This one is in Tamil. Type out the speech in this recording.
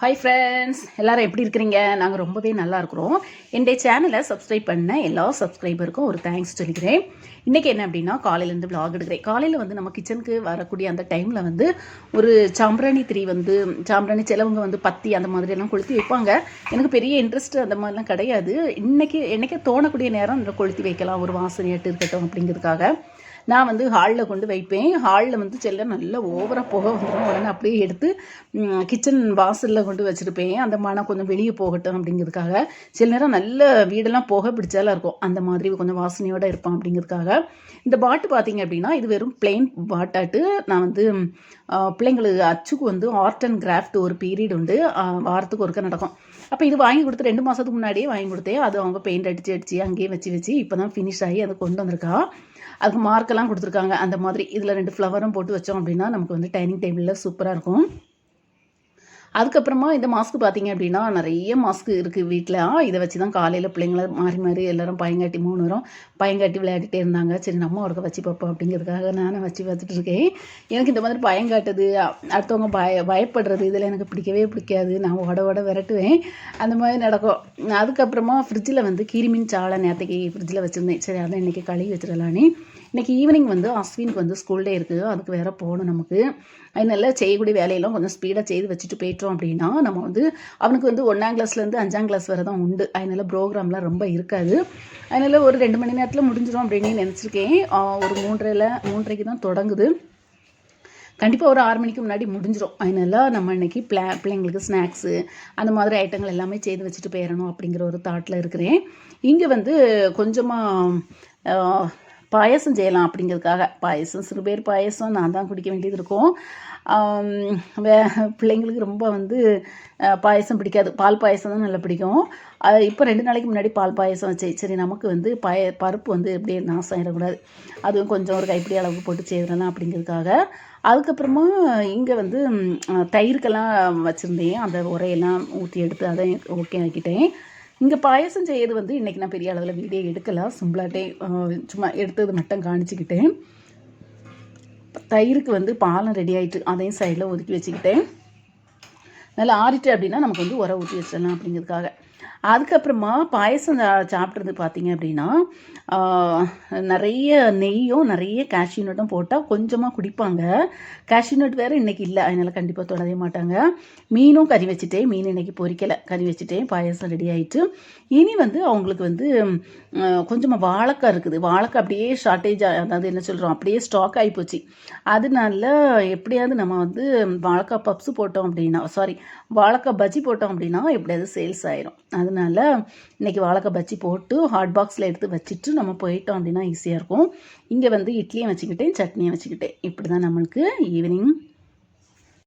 ஹாய் ஃப்ரெண்ட்ஸ் எல்லோரும் எப்படி இருக்கிறீங்க? நாங்கள் ரொம்பவே நல்லா இருக்கிறோம். என்னுடைய சேனலை சப்ஸ்கிரைப் பண்ண எல்லா சப்ஸ்கிரைபருக்கும் ஒரு தேங்க்ஸ் சொல்லிக்கிறேன். இன்றைக்கி என்ன அப்படின்னா காலையிலேருந்து விளாக் எடுக்கிறேன். காலையில் வந்து நம்ம கிச்சனுக்கு வரக்கூடிய அந்த டைமில் வந்து ஒரு சாம்பிராணி திரி வந்து சாம்பிராணி சிலவங்க வந்து பத்தி அந்த மாதிரியெல்லாம் கொளுத்தி வைப்பாங்க. எனக்கு பெரிய இன்ட்ரெஸ்ட் அந்த மாதிரிலாம் கிடையாது. இன்றைக்கி என்னைக்கே தோணக்கூடிய நேரம் கொளுத்தி வைக்கலாம். ஒரு வாசனையாட்டு இருக்கட்டும் அப்படிங்கிறதுக்காக. நான் வந்து ஹாலில் கொண்டு வைப்பேன். ஹாலில் வந்து செல்ல நல்லா ஓவராக புகை வந்துடும் உடனே அப்படியே எடுத்து கிச்சன் வாசலில் கொண்டு வச்சுருப்பேன். அந்த மனம் கொஞ்சம் வெளியே போகட்டும் அப்படிங்கிறதுக்காக. சில நேரம் நல்ல வீடெல்லாம் புகை பிடிச்சாலாம் இருக்கும். அந்த மாதிரி கொஞ்சம் வாசனையோடு இருப்பான் அப்படிங்கிறதுக்காக. இந்த பாட்டு பார்த்தீங்க அப்படின்னா இது வெறும் பிளெயின் பாட்டாட்டு. நான் வந்து பிள்ளைங்களுக்கு அச்சுக்கு வந்து ஆர்ட் அண்ட் கிராஃப்ட் ஒரு பீரியட் உண்டு. வாரத்துக்கு ஒருக்க நடக்கும். அப்போ இது வாங்கி கொடுத்து ரெண்டு மாதத்துக்கு முன்னாடியே வாங்கி கொடுத்தேன். அது அவங்க பெயிண்ட் அடித்து அடித்து அங்கேயே வச்சு வச்சு இப்போ தான் ஃபினிஷ் ஆகி அதை கொண்டு வந்திருக்கா. அதுக்கு மார்க்கெல்லாம் கொடுத்துருக்காங்க. அந்த மாதிரி இதில் ரெண்டு ஃப்ளவரும் போட்டு வச்சோம் அப்படின்னா நமக்கு வந்து டைனிங் டேபிளில் சூப்பராக இருக்கும். அதுக்கப்புறமா இந்த மாஸ்க் பார்த்தீங்க அப்படின்னா நிறைய மாஸ்க் இருக்குது வீட்டில் இதை வச்சு தான் காலையில் பிள்ளைங்களை மாறி மாறி எல்லோரும் பயங்காட்டி மூணு வரும் பயங்காட்டி விளையாடிட்டே இருந்தாங்க. சரி நம்ம ஒருக்க வச்சு பார்ப்போம் அப்படிங்கிறதுக்காக நானும் வச்சு பார்த்துட்டு இருக்கேன். எனக்கு இந்த மாதிரி பயங்காட்டுது அடுத்தவங்க பய பயப்படுறது இதில் எனக்கு பிடிக்கவே பிடிக்காது. நான் உட உட விரட்டுவேன். அந்த மாதிரி நடக்கும். அதுக்கப்புறமா ஃப்ரிட்ஜில் வந்து கிருமின் சாலை நேற்றுக்கு ஃப்ரிட்ஜில் வச்சுருந்தேன். சரி அதை இன்றைக்கி கழுவி வச்சிடலானே. இன்றைக்கி ஈவினிங் வந்து அஸ்வினுக்கு வந்து ஸ்கூல் டே இருக்குது. அதுக்கு வேறு போகணும் நமக்கு. அதனால செய்யக்கூடிய வேலையெல்லாம் கொஞ்சம் ஸ்பீடாக செய்து வச்சுட்டு போயிட்டோம் அப்படின்னா நம்ம வந்து அவனுக்கு வந்து ஒன்றாம் கிளாஸ்லேருந்து அஞ்சாம் கிளாஸ் வரை தான் உண்டு. அதனால ப்ரோக்ராம்லாம் ரொம்ப இருக்காது. அதனால ஒரு ரெண்டு மணி நேரத்தில் முடிஞ்சிடும் அப்படின்னு நினச்சிருக்கேன். ஒரு மூன்றரை மூன்றரைக்கு தான் தொடங்குது. கண்டிப்பாக ஒரு ஆறு மணிக்கு முன்னாடி முடிஞ்சிடும். அதனால நம்ம இன்றைக்கி பிளா பிள்ளைங்களுக்கு ஸ்நாக்ஸு அந்த மாதிரி ஐட்டங்கள் எல்லாமே செய்து வச்சுட்டு போயிடணும் அப்படிங்கிற ஒரு தாட்டில் இருக்கிறேன். இங்கே வந்து கொஞ்சமாக பாயசம் செய்யலாம் அப்படிங்கிறதுக்காக. பாயசம் சிறு பேர் பாயசம் நான் தான் குடிக்க வேண்டியது இருக்கும். வே பிள்ளைங்களுக்கு ரொம்ப வந்து பாயசம் பிடிக்காது. பால் பாயசம் தான் நல்லா பிடிக்கும். அது இப்போ ரெண்டு நாளைக்கு முன்னாடி பால் பாயசம் வச்சு சரி நமக்கு வந்து பாய பருப்பு வந்து எப்படியே நாசம் ஆகிடக்கூடாது அதுவும் கொஞ்சம் ஒரு கைப்பிடி அளவுக்கு போட்டு செய்திடலாம் அப்படிங்கிறதுக்காக. அதுக்கப்புறமா இங்கே வந்து தயிருக்கெல்லாம் வச்சுருந்தேன். அந்த உரையெல்லாம் ஊற்றி எடுத்து அதை ஓகே ஆக்கிட்டேன். இங்கே பாயசம் செய்யறது வந்து இன்றைக்கி நான் பெரிய அளவில் வீடியோ எடுக்கலாம் சிம்பிளாட்டே சும்மா எடுத்தது மட்டும் காணிச்சிக்கிட்டேன் தயிருக்கு வந்து பாலம் ரெடி ஆகிட்டு அதையும் சைடில் ஒதுக்கி வச்சுக்கிட்டேன். நல்லா ஆறிட்டு அப்படின்னா நமக்கு வந்து உர ஊற்றி வச்சிடலாம் அப்படிங்கிறதுக்காக. அதுக்கப்புறமா பாயசம் சா- சாப்பிட்றது பார்த்தீங்க அப்படின்னா நிறைய நெய்யும் நிறைய கேஷ்யூ நட்டும் போட்டால் கொஞ்சமாக குடிப்பாங்க. கேஷ்யூ நட் வேறு இன்றைக்கி இல்லை அதனால் கண்டிப்பாக தொடவே மாட்டாங்க. மீனும் கறி வச்சுட்டேன் மீன் இன்றைக்கி பொரிக்கலை கறி வச்சுட்டேன் பாயசம் ரெடி ஆகிட்டு இனி வந்து அவங்களுக்கு வந்து கொஞ்சமாக வாழைக்காய் இருக்குது. வாழைக்காய் அப்படியே ஷார்ட்டேஜ் அதாவது என்ன சொல்கிறோம் அப்படியே ஸ்டாக் ஆகி போச்சு. அதனால எப்படியாவது நம்ம வந்து வாழைக்காய் பப்ஸு போட்டோம் அப்படின்னா சாரி வாழைக்காய் பஜ்ஜி போட்டோம் அப்படின்னா எப்படியாவது சேல்ஸ் ஆயிரும். அதனால இன்றைக்கி வாழைக்காய் பஜ்ஜி போட்டு ஹாட் பாக்ஸில் எடுத்து வச்சுட்டு நம்ம போயிட்டோம் அப்படின்னா ஈஸியாக இருக்கும். இங்கே வந்து இட்லியும் வச்சுக்கிட்டேன் சட்னியும் வச்சுக்கிட்டேன். இப்படி தான் நம்மளுக்கு ஈவினிங்